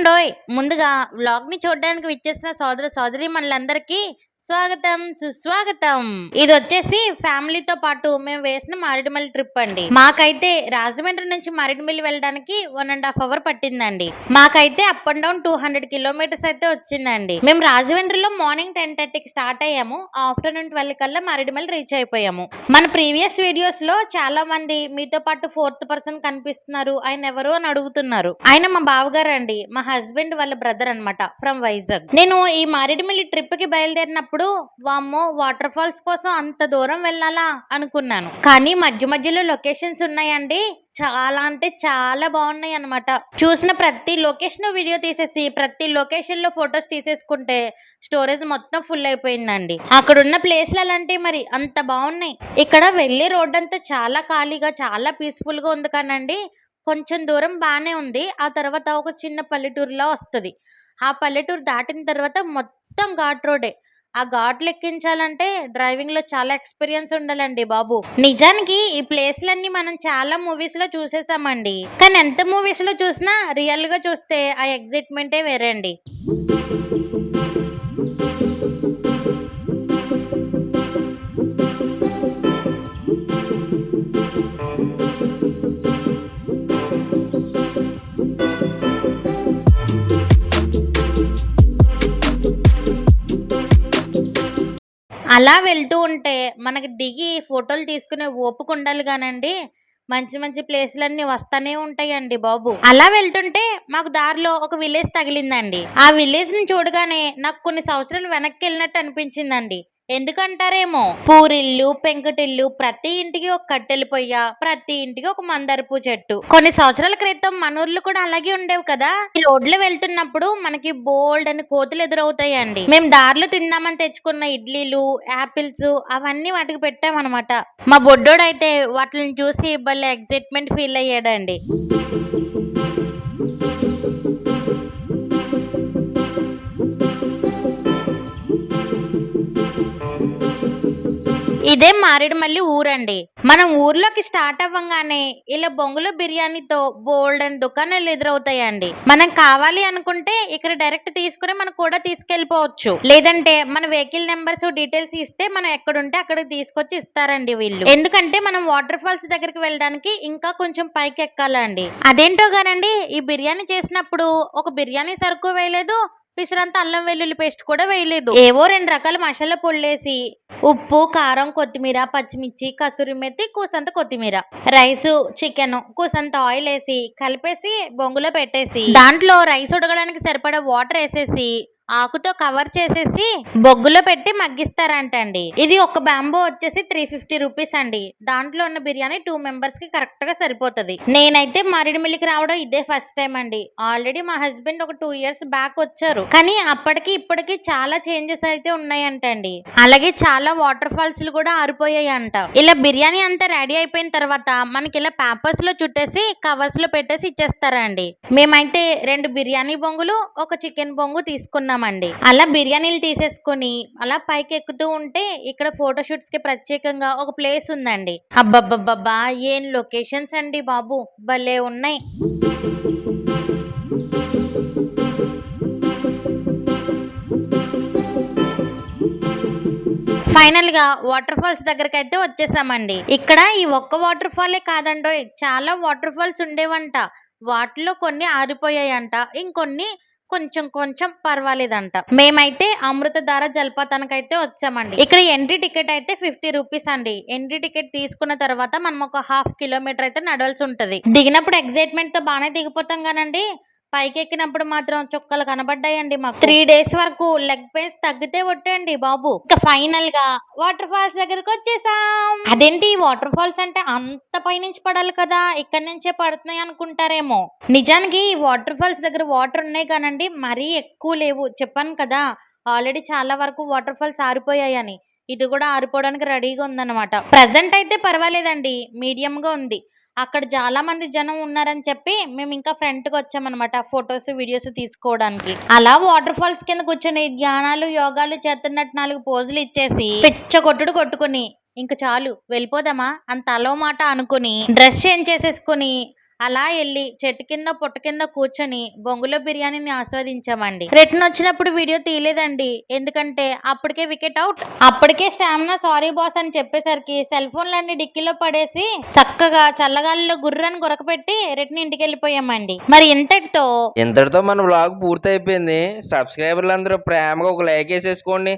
ఏమండోయ్ ముందుగా వ్లాగ్ని చూడడానికి విచ్చేసిన సోదర సోదరి మనలందరికీ స్వాగతం సుస్వాగతం. ఇది వచ్చేసి ఫ్యామిలీతో పాటు మేము వేసిన మారేడుమల్లి ట్రిప్ అండి. మాకైతే రాజమండ్రి నుంచి మారేడుమల్లి వెళ్ళడానికి వన్ అండ్ హాఫ్ అవర్ పట్టిందండి. మాకైతే up and down two hundred kilometres అయితే వచ్చిందండి. మేము రాజమండ్రిలో మార్నింగ్ టెన్ థర్టీకి స్టార్ట్ అయ్యాము. ఆఫ్టర్నూన్ ట్వెల్వ్ కల్లా మారేడుమల్లి రీచ్ అయిపోయాము. మన ప్రీవియస్ వీడియోస్లో చాలా మంది మీతో పాటు ఫోర్త్ పర్సన్ కనిపిస్తున్నారు. ఆయన ఎవరు అని అడుగుతున్నారు. ఆయన మా బావగారు అండి మా హస్బెండ్ వాళ్ళ బ్రదర్ అనమాట ఫ్రమ్ వైజాగ్ నేను ఈ మారేడుమిల్లి ట్రిప్కి బయలుదేరినప్పుడు వామ్మో వాటర్ ఫాల్స్ కోసం అంత దూరం వెళ్ళాలా? అనుకున్నాను. కానీ మధ్య మధ్యలో లొకేషన్స్ ఉన్నాయండి. చాలా అంటే చాలా బాగున్నాయి అన్నమాట. చూసిన ప్రతి లొకేషన్ వీడియో తీసేసి ప్రతి లొకేషన్లో ఫొటోస్ తీసేసుకుంటే స్టోరేజ్ మొత్తం ఫుల్ అయిపోయిందండి. అక్కడ ఉన్న ప్లేస్లు అలాంటివి మరి అంత బాగున్నాయి. ఇక్కడ వెళ్ళే రోడ్ అంతా చాలా ఖాళీగా చాలా పీస్ఫుల్గా ఉంది కానండి. కొంచెం దూరం బాగానే ఉంది. ఆ తర్వాత ఒక చిన్న పల్లెటూరులో వస్తుంది. ఆ పల్లెటూరు దాటిన తర్వాత మొత్తం ఘాట్ రోడే. ఆ ఘాట్లు ఎక్కించాలంటే డ్రైవింగ్లో చాలా ఎక్స్పీరియన్స్ ఉండాలండి బాబు. నిజానికి ఈ ప్లేస్లన్నీ మనం చాలా మూవీస్లో చూసేసామండి. కానీ ఎంత మూవీస్లో చూసినా రియల్గా చూస్తే ఆ ఎగ్జైట్మెంటే వేరే అలా వెళ్తూ ఉంటే మనకి దిగి ఫోటోలు తీసుకునే ఓపిక ఉండాలి కానండి. మంచి మంచి ప్లేసులన్నీ వస్తానే ఉంటాయండి బాబు. అలా వెళ్తుంటే మాకు దారిలో ఒక విలేజ్ తగిలిందండి. ఆ విలేజ్ని చూడగానే నాకు కొన్ని సంవత్సరాలు వెనక్కి వెళ్ళినట్టు అనిపించిందండి. ఎందుకంటారేమో? పూరిల్లు పెంకుటిల్లు ప్రతి ఇంటికి ఒక కట్టెల పొయ్య ప్రతి ఇంటికి ఒక మందారపు చెట్టు. కొన్ని సంవత్సరాల క్రితం మన ఊర్లు కూడా అలాగే ఉండేవి కదా? రోడ్లు వెళ్తున్నప్పుడు మనకి బోల్డ్ అని కోతులు ఎదురవుతాయండి. మేము దారిలో తిందామని తెచ్చుకున్న ఇడ్లీలు యాపిల్స్ అవన్నీ వాటికి పెట్టామన్నమాట. మా బొడ్డోడైతే వాటిని చూసి భలే ఎగ్జైట్మెంట్ ఫీల్ అయ్యాడండి. ఇదే మారేడుమల్లి ఊరండి. మనం ఊర్లోకి స్టార్ట్ అవ్వగానే ఇలా బొంగుల బిర్యానీతో బోల్డ్ అండ్ దుకాణాలు ఎదురవుతాయండి. మనం కావాలి అనుకుంటే ఇక్కడ డైరెక్ట్ తీసుకుని మనం కూడా తీసుకెళ్ళిపోవచ్చు లేదంటే మన వెహికల్ నెంబర్స్ డీటెయిల్స్ ఇస్తే మనం ఎక్కడుంటే అక్కడికి తీసుకొచ్చి ఇస్తారండి వీళ్ళు. ఎందుకంటే మనం వాటర్ ఫాల్స్ దగ్గరికి వెళ్ళడానికి ఇంకా కొంచెం పైకి ఎక్కాలండి అదేంటో గానండి ఈ బిర్యానీ చేసినప్పుడు ఒక బిర్యానీ సరుకు వేయలేదు పిసరంత అల్లం వెల్లుల్లి పేస్ట్ కూడా వేయలేదు. ఏవో రెండు రకాల మసాలా పొళ్ళేసి ఉప్పు కారం కొత్తిమీర పచ్చిమిర్చి కసూరి మెత్తి కూసంత కొత్తిమీర రైసు చికెన్ కూసంత ఆయిల్ వేసి కలిపేసి బొంగులో పెట్టేసి దాంట్లో రైస్ ఉడకడానికి సరిపడా వాటర్ వేసేసి ఆకుతో కవర్ చేసేసి బొగ్గులో పెట్టి మగ్గిస్తారంటండి. ఇది ఒక బ్యాంబో వచ్చేసి త్రీ ఫిఫ్టీ రూపీస్ అండి. దాంట్లో ఉన్న బిర్యానీ టూ మెంబర్స్కి కరెక్ట్గా సరిపోతుంది. నేనైతే మారేడుమిల్లికి రావడం ఇదే ఫస్ట్ టైం అండి. ఆల్రెడీ మా హస్బెండ్ ఒక టూ ఇయర్స్ బ్యాక్ వచ్చారు. కానీ అప్పటికి ఇప్పటికి చాలా చేంజెస్ అయితే ఉన్నాయంటండి. అలాగే చాలా వాటర్ ఫాల్స్ కూడా ఆరిపోయాయి అంట ఇలా బిర్యానీ అంతా రెడీ అయిపోయిన తర్వాత మనకి ఇలా పేపర్స్లో చుట్టేసి కవర్స్లో పెట్టేసి ఇచ్చేస్తారండి. మేమైతే రెండు బిర్యానీ బొంగులు ఒక చికెన్ బొంగు తీసుకున్నాం. తీసుకున్నామండి అలా బిర్యానీలు తీసేసుకొని అలా పైకి ఎక్కుతూ ఉంటే ఇక్కడ ఫోటోషూట్స్కి ప్రత్యేకంగా ఒక ప్లేస్ ఉందండి. అబ్బబ్బబ్బబ్బా ఏం లొకేషన్స్ అండి బాబు? భలే ఉన్నాయి. ఫైనల్గా వాటర్ ఫాల్స్ దగ్గరకి అయితే వచ్చేసామండి. ఇక్కడ ఈ ఒక్క వాటర్ ఫాలే కాదండో చాలా వాటర్ ఫాల్స్ ఉండేవంట. వాటిలో కొన్ని ఆరిపోయాయంట. ఇంకొన్ని కొంచెం కొంచెం పర్వాలేదంట. మేమైతే అమృతధార జలపాతానికి అయితే వచ్చామండి. ఇక్కడ ఎంట్రీ టికెట్ అయితే ఫిఫ్టీ రూపీస్ అండి. ఎంట్రీ టికెట్ తీసుకున్న తర్వాత మనం ఒక హాఫ్ కిలోమీటర్ అయితే నడవలసి ఉంటది. దిగినప్పుడు ఎక్సైట్మెంట్తో బాగానే దిగిపోతాం కానండి. పైకెక్కినప్పుడు మాత్రం చుక్కలు కనబడ్డాయండి మాకు. త్రీ డేస్ వరకు లెగ్ పెయిన్స్ తగ్గితే కొట్టండి బాబు. ఇంకా ఫైనల్గా వాటర్ ఫాల్స్ దగ్గరకు వచ్చేసాం. అదేంటి వాటర్ ఫాల్స్ అంటే అంత పైనుంచి పడాలి కదా ఇక్కడ నుంచే పడుతున్నాయి అనుకుంటారేమో. నిజానికి ఈ వాటర్ ఫాల్స్ దగ్గర వాటర్ ఉన్నాయి కానండి మరీ ఎక్కువ లేవు. చెప్పాను కదా ఆల్రెడీ చాలా వరకు వాటర్ ఫాల్స్ ఆరిపోయాయని. ఇది కూడా ఆరిపోవడానికి రెడీగా ఉందన్నమాట. ప్రజెంట్ అయితే పర్వాలేదండి మీడియం గా ఉంది. అక్కడ చాలా మంది జనం ఉన్నారని చెప్పి మేము ఇంకా ఫ్రంట్కి వచ్చామన్నమాట ఫొటోస్ వీడియోస్ తీసుకోవడానికి. అలా వాటర్ ఫాల్స్ కింద కూర్చొని ధ్యానాలు యోగాలు చేస్తున్నట్టు నాలుగు పోజులు ఇచ్చేసి పిచ్చ కొట్టుడు కొట్టుకుని ఇంక చాలు వెళ్ళిపోదామా? అంత అలో మాట అనుకుని డ్రెస్ చేంజ్ చేసేసుకుని అలా వెళ్ళి చెట్టు కింద పొట్ట కింద కూర్చొని బొంగులో బిర్యానీని ఆస్వాదించామండి. రిటర్న్ వచ్చినప్పుడు వీడియో తీయలేదండి. ఎందుకంటే అప్పటికే వికెట్ అవుట్. అప్పటికే స్టామినా సారీ బాస్ అని చెప్పేసరికి సెల్ ఫోన్లన్నీ డిక్కీలో పడేసి చక్కగా చల్లగాలిలో గుర్రని గురకపెట్టి రిటర్న్ ఇంటికి వెళ్ళిపోయామండి మరి ఇంతటితో ఇంతటితో మన వ్లాగ్ పూర్తి అయిపోయింది సబ్స్క్రైబర్లు అందరూ ప్రేమగా ఒక లైక్ వేసేసుకోండి.